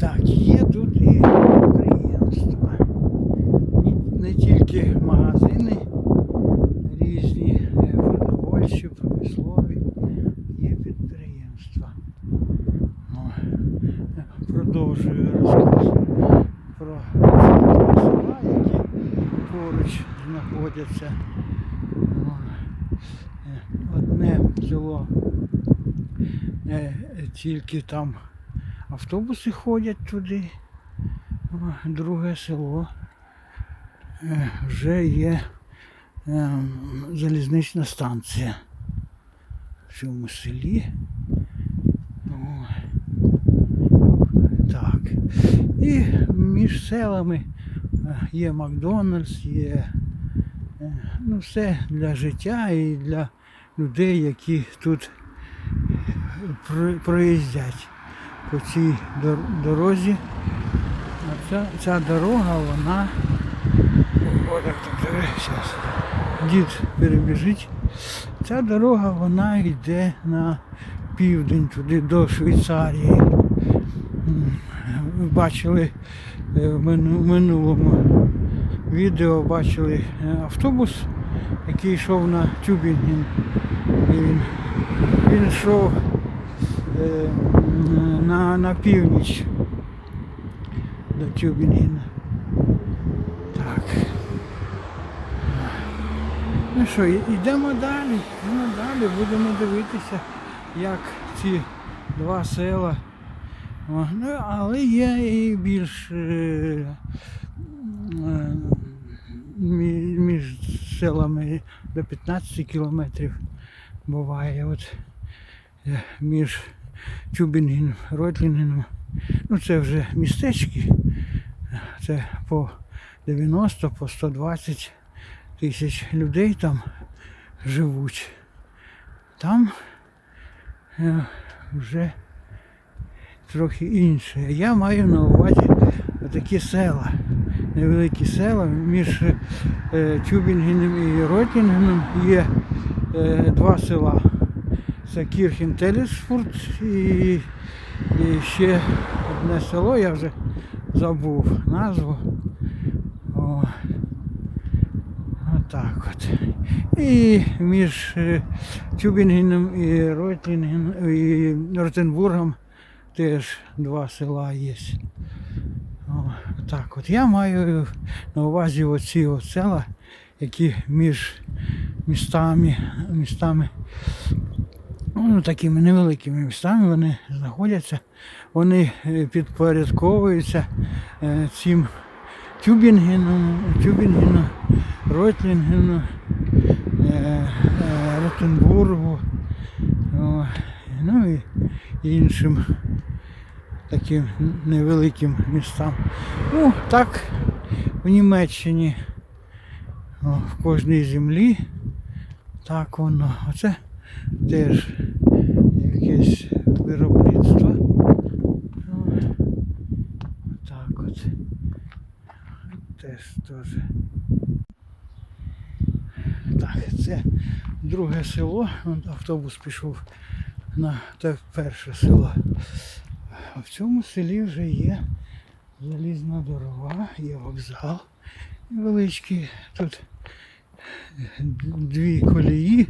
Так, є тут і підприємства. Не тільки магазини різні, е, продовольчі, промислові, є підприємства. О, е, Продовжую розказ про ці села, які поруч знаходяться. О, е, Одне село тільки там автобуси ходять туди, друге село е, вже є ем, залізнична станція в цьому селі. О, так. І між селами е, є Макдональдс, є е, ну, все для життя і для людей, які тут про- проїздять по цій дорозі. А ця, ця дорога, вона. О, так, так, зараз. Дід перебіжить. Ця дорога вона йде на південь, туди до Швейцарії. Бачили е, в минулому відео бачили е, автобус, який йшов на Тюбінген. Він, він йшов на, на північ до Тюбінгена. Так. Ну що, йдемо далі, йдемо далі, будемо дивитися, як ці два села. Ну, але є і більш е, е, між селами до 15 кілометрів буває. От е, між Тюбінгеном, Ротлінгеном. Ну це вже містечки. Це по 90, по 120 тисяч людей там живуть. Там е, вже трохи інше. Я маю на увазі такі села, невеликі села. Між е, Тюбінгеном і Ротлінгеном є е, два села. Це Кірхен Телесфурт і, і ще одне село, я вже забув назву. Отак от. І між е, Тюбінгеном і Ротлінгеном і Ротенбургом теж два села є. Так от. Я маю на увазі оці села, які між містами, містами ну, такими невеликими містами вони знаходяться. Вони е, підпорядковуються е, цим Тюбінгену, Тюбінгену, Ротлінгену, е, Ротенбургу, ну і іншим таким невеликим містам. Ну, так в Німеччині в кожній землі. Так воно. Оце теж якесь виробництво. О, Так от. Теж теж. Так, це друге село. Автобус пішов на те перше село. А в цьому селі вже є залізна дорога, є вокзал невеличкий. Тут дві колії.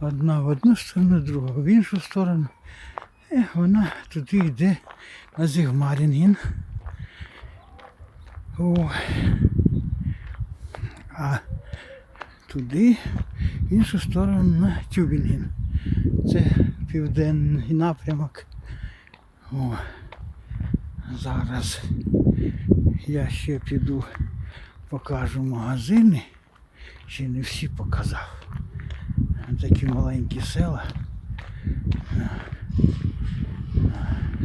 Одна в одну сторону, друга в іншу сторону. І вона туди йде на Зігмарінген. О. А туди, в іншу сторону на Тюбінген. Це південний напрямок. О. Зараз я ще піду покажу магазини. Ще не всі показав. Такі маленькі села.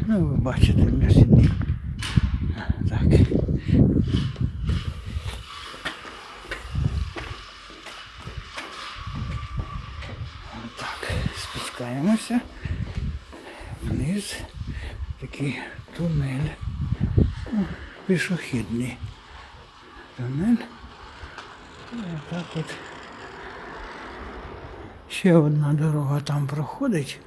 Ну, ви бачите м'ясні. Так. Так, спускаємося вниз. Такий тунель. О, Пішохідний тунель. І так от. Ще одна дорога там проходить.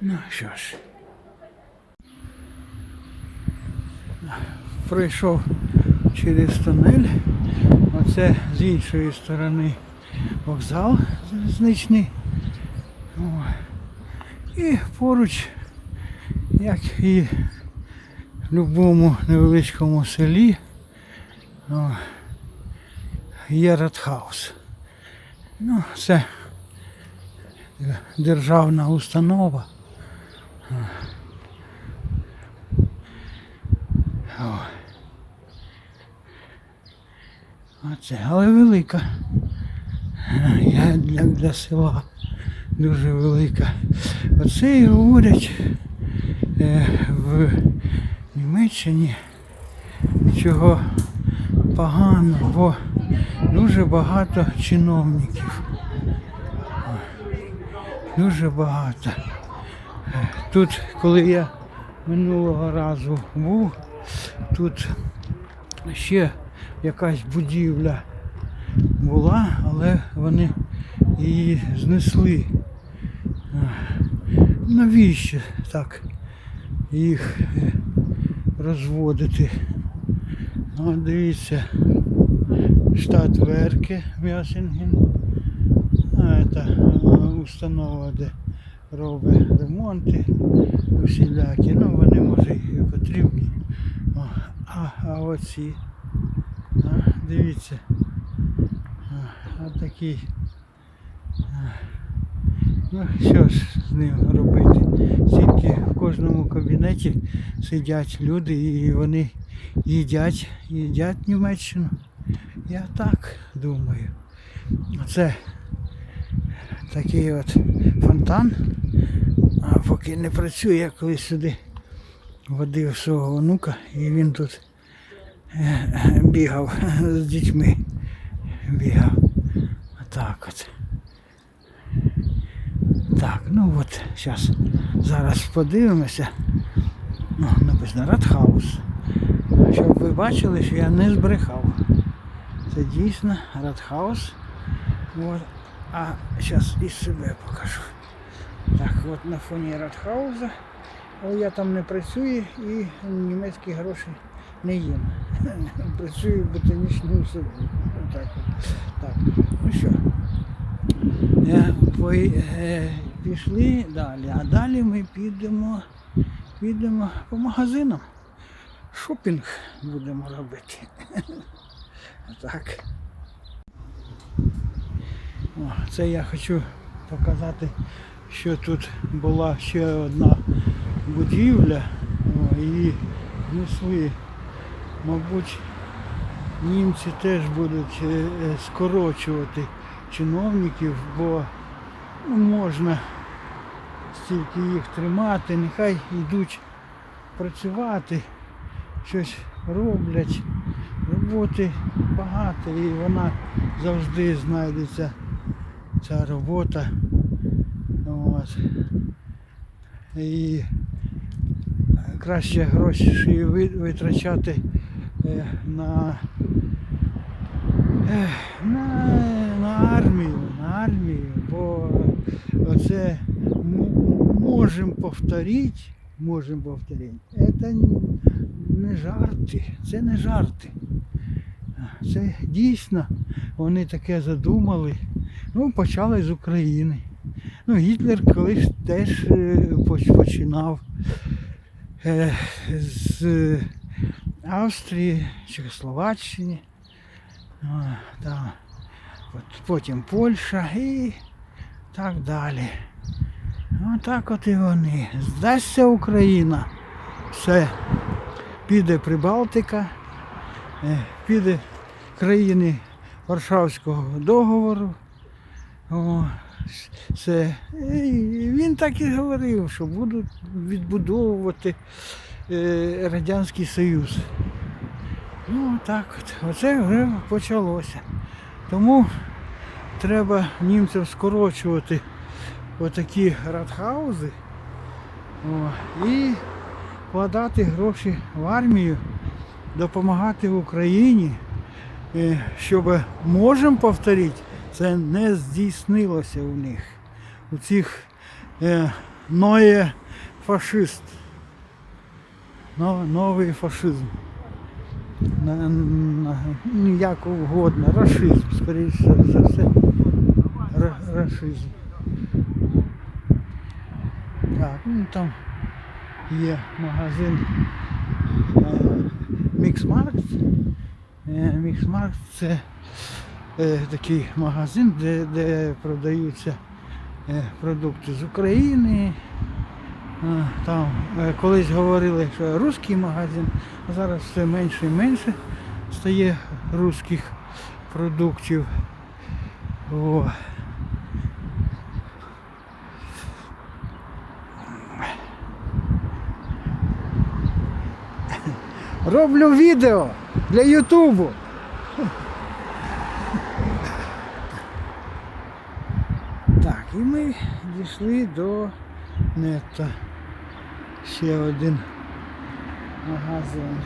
Ну що ж, прийшов через тунель, оце з іншої сторони вокзал залізничний. І поруч, як і будь-якому невеличкому селі, о, є Радхаус. Ну, це державна установа. Оце, але велика. Я для, для села дуже велика. Оце і говорять е, в Німеччині чого погано, бо дуже багато чиновників. Дуже багато. Тут, коли я минулого разу був, тут ще якась будівля була, але вони її знесли. Навіщо так їх е, розводити? От дивіться, штат Верки М'ясінген. Це установа, де робить ремонти усілякі. Ну вони може і потрібні. О, а, а оці. А, дивіться. А, а такий. А, Ну, що ж з ним робити? Тільки в кожному кабінеті сидять люди і вони їдять, їдять Німеччину. Я так думаю. Це такий от фонтан. А поки не працює, я коли сюди водив свого онука, і він тут е, бігав з дітьми. Бігав. Отак от. Так, ну от, зараз зараз подивимося. Ну, написано Радхаус. Щоб ви бачили, що я не збрехав. Це дійсно Радхаус. От. А зараз і себе покажу. Так, от на фоні Радхауза. Але я там не працюю і німецькі гроші не їм. Працюю в ботанічному саду. Отак. Так, ну що. Е, пої- е, Пішли далі, а далі ми підемо, підемо по магазинам. Шопінг будемо робити. Так. О, це я хочу показати, що тут була ще одна будівля. О, її знесли. Мабуть, німці теж будуть е, е, скорочувати чиновників, бо ну, можна стільки їх тримати, нехай йдуть працювати, щось роблять. Роботи багато і вона завжди знайдеться ця робота. От. І краще гроші витрачати е, на, е, на, на армію, армію, бо оце можемо повторити, можемо повторити. Це не жарти, це не жарти. Це дійсно вони таке задумали. Ну, почали з України. Ну, Гітлер колись теж е, починав е, з Австрії, Чехословаччини, там, потім Польща і так далі. Отак от і вони. Здасться Україна. Все. Піде Прибалтика, е, піде країни Варшавського договору. О, це. І він так і говорив, що будуть відбудовувати е, Радянський Союз. Ну так от. Оце вже почалося. Тому треба німцям скорочувати отакі радхаузи о, і вкладати гроші в армію, допомагати Україні, е, щоб можемо повторити, це не здійснилося у них. У цих е, Ноє фашист. Но- Новий фашизм. Ну, як угодно. Рашизм, скоріше за все. Ра, рашизм. Так, ну там є магазин Міксмаркт. Міксмаркт це е, такий магазин, де, де продаються е, продукти з України. Там е, колись говорили, що русський магазин, а зараз все менше і менше стає русських продуктів. О. Роблю відео для Ютубу. Так, і ми дійшли до нетто. Ще один магазин.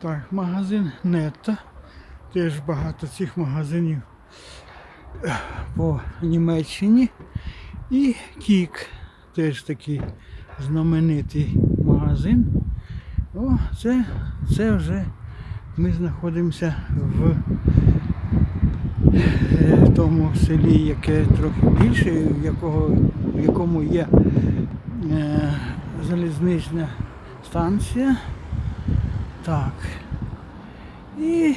Так, магазин Нетто. Теж багато цих магазинів по Німеччині. І Кік, теж такий знаменитий магазин. О, це, це вже ми знаходимося в тому селі, яке трохи більше, в, якого, в якому є е, залізнична станція. Так. І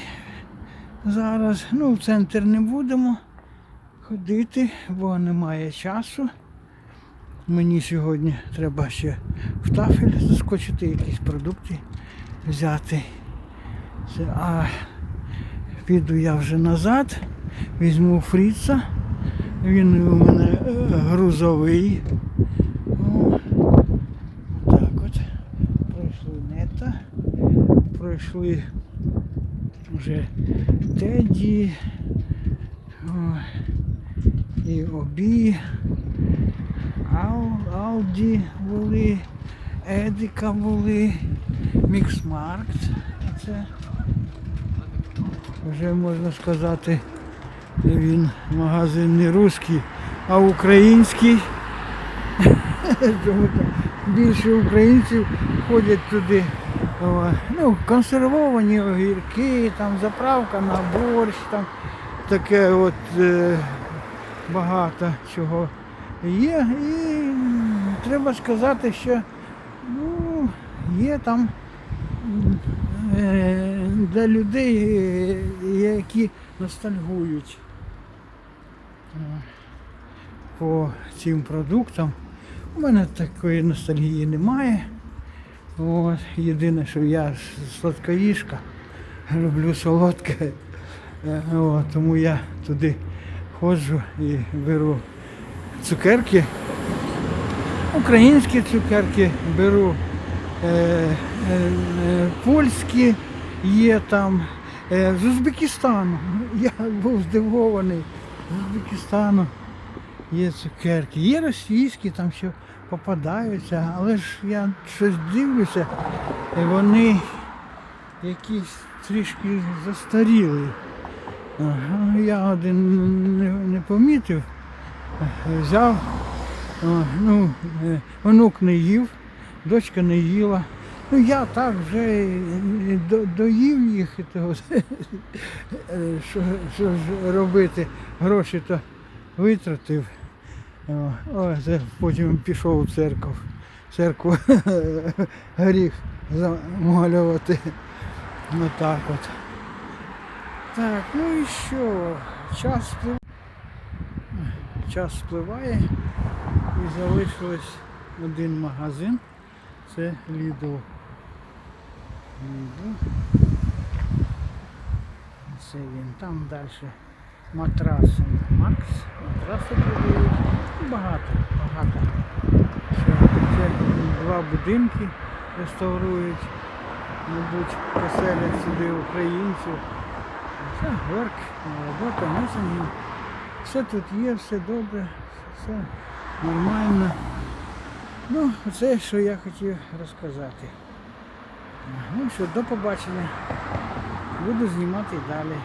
зараз, ну, в центр не будемо ходити, бо немає часу. Мені сьогодні треба ще в тафель заскочити, якісь продукти взяти. А піду я вже назад, візьму фріца. Він у мене е, грузовий. Так от. Пройшли нета. Пройшли вже Теді. І Обі. Ал, Алді були, Едика були, Міксмаркт. Це вже можна сказати, він магазин не русський, а український. Тому Більше українців ходять туди. Ну, консервовані огірки, там заправка на борщ, там таке от е, багато чого є. І треба сказати, що ну, є там е, для людей, е, які ностальгують по цим продуктам. У мене такої ностальгії немає. От. Єдине, що я сладкоїжка, люблю солодке. Е, От, тому я туди ходжу і беру цукерки. Українські цукерки беру е, е, е, польські є там. Е, з Узбекистану. Я був здивований. Узбекистану є цукерки. Є російські, там що попадаються, але ж я щось дивлюся, і вони якісь трішки застаріли. Я один не, не помітив, взяв, ну, е, онук не їв, дочка не їла. Ну я так вже до- доїв їх, того, що, що ж робити, гроші то витратив. О, потім пішов у церкву. Церкву гріх замалювати. Отак от. Так, ну і що? Час спливає. Час спливає і залишилось один магазин. Це Lidl. Це він. Там далі матраси. Макс. Матраси продають. Багато, багато. Це, це два будинки реставрують. Мабуть, поселять сюди українців. Це верк, робота, месенджер. Все тут є, все добре, все нормально. Ну, це, що я хотів розказати. Ну що, до побачення. Буду знімати далі.